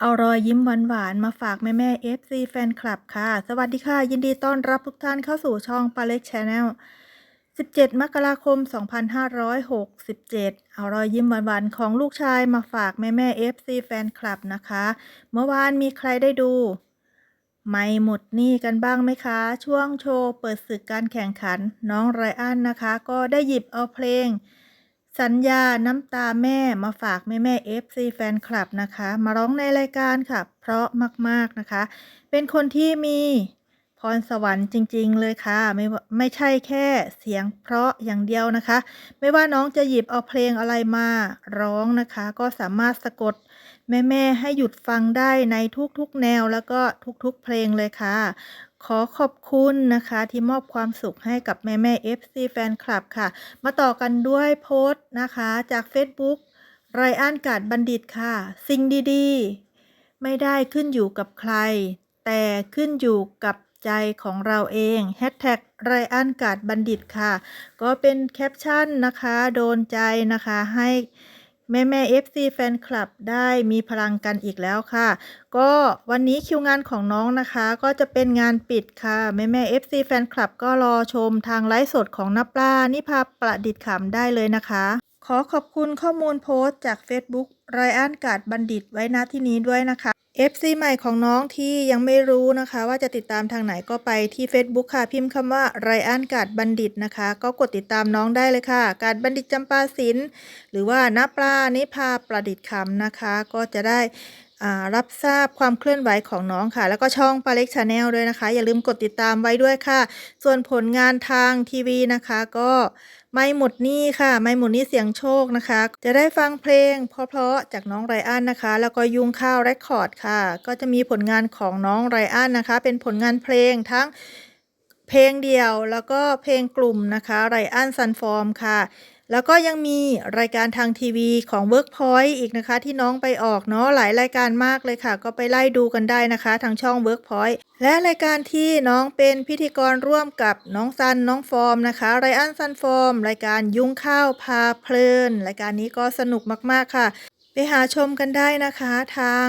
เอารอยยิ้มหวานๆมาฝากแม่แม่ FC แฟนคลับค่ะ สวัสดีค่ะ ยินดีต้อนรับทุกท่านเข้าสู่ช่องปาเล็กชาแนล 17 มกราคม 2567 เอารอยยิ้มหวานๆของลูกชายมาฝากแม่แม่ FC แฟนคลับนะคะ เมื่อวานมีใครได้ดู ไม่หมดหนี้กันบ้างไหมคะ ช่วงโชว์เปิดศึกการแข่งขันน้องไรอันนะคะ ก็ได้หยิบเอาเพลง สัญญาน้ำตาแม่มาฝากแม่แม่ FC แฟนคลับนะคะ มาร้องในรายการค่ะ เพราะมาก ๆ นะคะ เป็นคนที่มี พรสวรรค์จริง ๆ เลยค่ะ ไม่ไม่ใช่แค่เสียงเพราะอย่างเดียวนะคะ ไม่ว่าน้องจะหยิบเอาเพลงอะไรมาร้องนะคะ ก็สามารถสะกดแม่ๆให้หยุดฟังได้ในทุกๆแนวแล้วก็ทุกๆเพลงเลยค่ะ ขอขอบคุณนะคะ ที่มอบความสุขให้กับแม่แม่ FC แฟนคลับค่ะ มาต่อกันด้วยโพสต์นะคะ จาก Facebook ไรอันกาดบัณฑิตค่ะ สิ่งดีๆ ไม่ได้ขึ้นอยู่กับใคร แต่ขึ้นอยู่กับ ใจของเราเองแฮชแท็กไรอันกาดบัณฑิตค่ะ ก็เป็นแคปชั่นนะคะ โดนใจนะคะให้แม่แม่ FC แฟนคลับได้มีพลังกันอีกแล้วค่ะ ก็วันนี้คิวงานของน้องนะคะ ก็จะเป็นงานปิดค่ะ แม่แม่ FC แฟนคลับก็รอชมทางไลฟ์สดของนับปลานิพาประดิษฐ์ขำได้เลยนะคะ ขอขอบคุณข้อมูลโพสต์จาก Facebook ไรอันกาดบัณฑิตไว้ณที่นี้ด้วยนะคะ FC ใหม่ของน้องที่ยังไม่รู้นะคะ ว่าจะติดตามทางไหนก็ไปที่ Facebook ค่ะ พิมพ์คำว่าไรอันกาดบัณฑิตนะคะ ก็กดติดตามน้องได้เลยค่ะ กาดบัณฑิตจำปาศิลป์หรือว่านับปลานิพาประดิษฐ์คำนะคะ ก็จะได้ รับทราบความเคลื่อนไหวของน้องค่ะ แล้วก็ช่องปาเล็กชาแนลด้วยนะคะ อย่าลืมกดติดตามไว้ด้วยค่ะ ส่วนผลงานทางทีวีนะคะ ก็ไม่หมดนี้ค่ะ ไม่หมดนี้เสียงโชคนะคะ จะได้ฟังเพลง เพราะๆจากน้องไรอันนะคะ แล้วก็ยุงข้าวเรคคอร์ดค่ะ ก็จะมีผลงานของน้องไรอันนะคะ เป็นผลงานเพลงทั้งเพลงเดียวแล้วก็เพลงกลุ่มนะคะไรอันซันฟอร์มค่ะ แล้วก็ยังมีรายการทางทีวีของ Workpoint อีกนะคะ ที่น้องไปออกเนาะหลายรายการมากเลยค่ะ ก็ไปไล่ดูกันได้นะคะ ทางช่อง Workpoint และรายการที่น้องเป็นพิธีกรร่วมกับน้องซันน้องฟอร์มนะคะไรอันซันฟอร์มรายการยุ้งข้าวพาเพลิน รายการนี้ก็สนุกมากๆค่ะ ไปหาชมกันได้นะคะทาง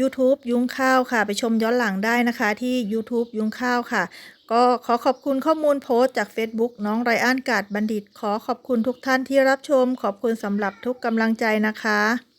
YouTube ยุ้งข้าวค่ะ ไปชมย้อนหลังได้นะคะที่ YouTube ยุ้งข้าวค่ะ ก็ขอขอบคุณข้อมูลโพสต์จาก Facebook น้องไรอันกาดบัณฑิต ขอขอบคุณทุกท่านที่รับชม ขอบคุณสำหรับทุกกำลังใจนะคะ